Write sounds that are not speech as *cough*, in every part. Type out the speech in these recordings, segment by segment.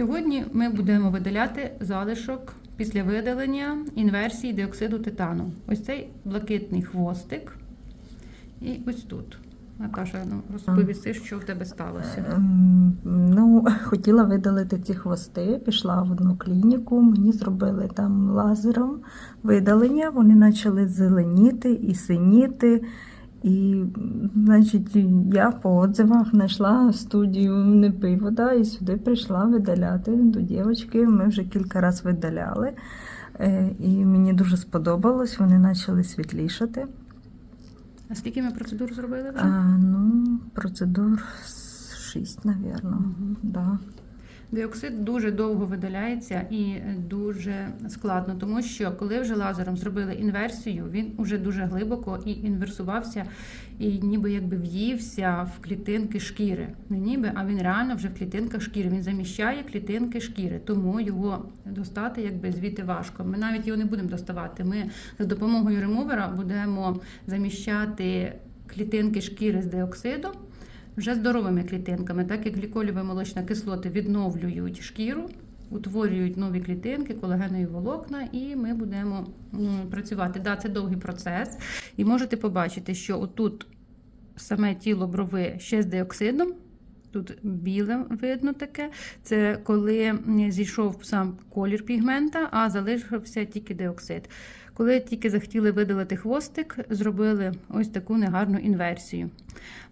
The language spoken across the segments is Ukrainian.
Сьогодні ми будемо видаляти залишок після видалення інверсії диоксиду титану. Ось цей блакитний хвостик. І ось тут. Наташа, ну розповіси, що в тебе сталося. Ем, Ну, *laughs* хотіла видалити ці хвости, пішла в одну клініку, мені зробили там лазером видалення, вони почали зеленіти і синіти. І, значить, я по отзивах знайшла студію не пий вода і сюди прийшла видаляти до дівчинки. Ми вже кілька разів видаляли. Е, І мені дуже сподобалось, вони почали світлішати. А скільки ми процедур зробили вже? А, ну, процедур шість, напевно. Мгм. Да. Диоксид дуже довго видаляється і дуже складно, тому що коли вже лазером зробили інверсію, він уже дуже глибоко і інверсувався, і ніби якби в'ївся в клітинки шкіри. Не ніби, а він реально вже в клітинках шкіри. Він заміщає клітинки шкіри, тому його достати якби звідти важко. Ми навіть його не будемо доставати. Ми за допомогою ремувера будемо заміщати клітинки шкіри з диоксидом вже здоровими клітинками, так як гліколіві молочна кислоти відновлюють шкіру, утворюють нові клітинки, колагенові волокна, і ми будемо працювати. Да, це довгий процес. І можете побачити, що отут саме тіло брови ще з диоксидом. Тут біле видно таке. Це коли зійшов сам колір пігмента, а залишився тільки диоксид. Коли тільки захотіли видалити хвостик, зробили ось таку негарну інверсію.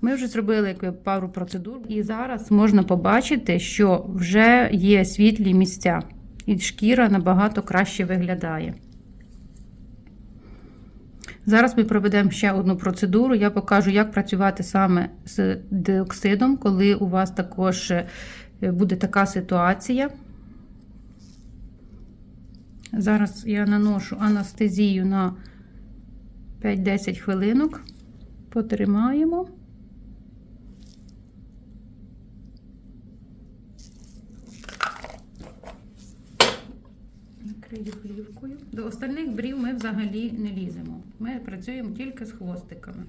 Ми вже зробили якби, пару процедур, і зараз можна побачити, що вже є світлі місця, і шкіра набагато краще виглядає. Зараз ми проведемо ще одну процедуру. Я покажу, як працювати саме з диоксидом, коли у вас також е, буде така ситуація. Зараз я наношу анестезію на 5-10 хвилинок. Потримаємо. Накрию плівкою. До остальних брів ми взагалі не ліземо. Ми працюємо тільки з хвостиками.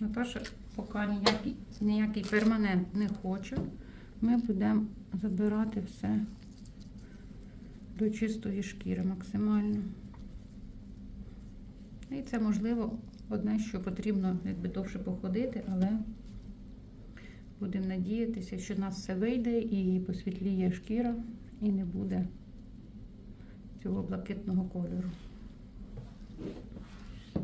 Наташа поки ніякий, ніякий перманент не хоче. Ми будемо забирати все до чистої шкіри максимально. І це можливо одне, що потрібно якби довше походити, але будемо надіятися, що в нас все вийде і посвітліє шкіра, і не буде цього блакитного кольору.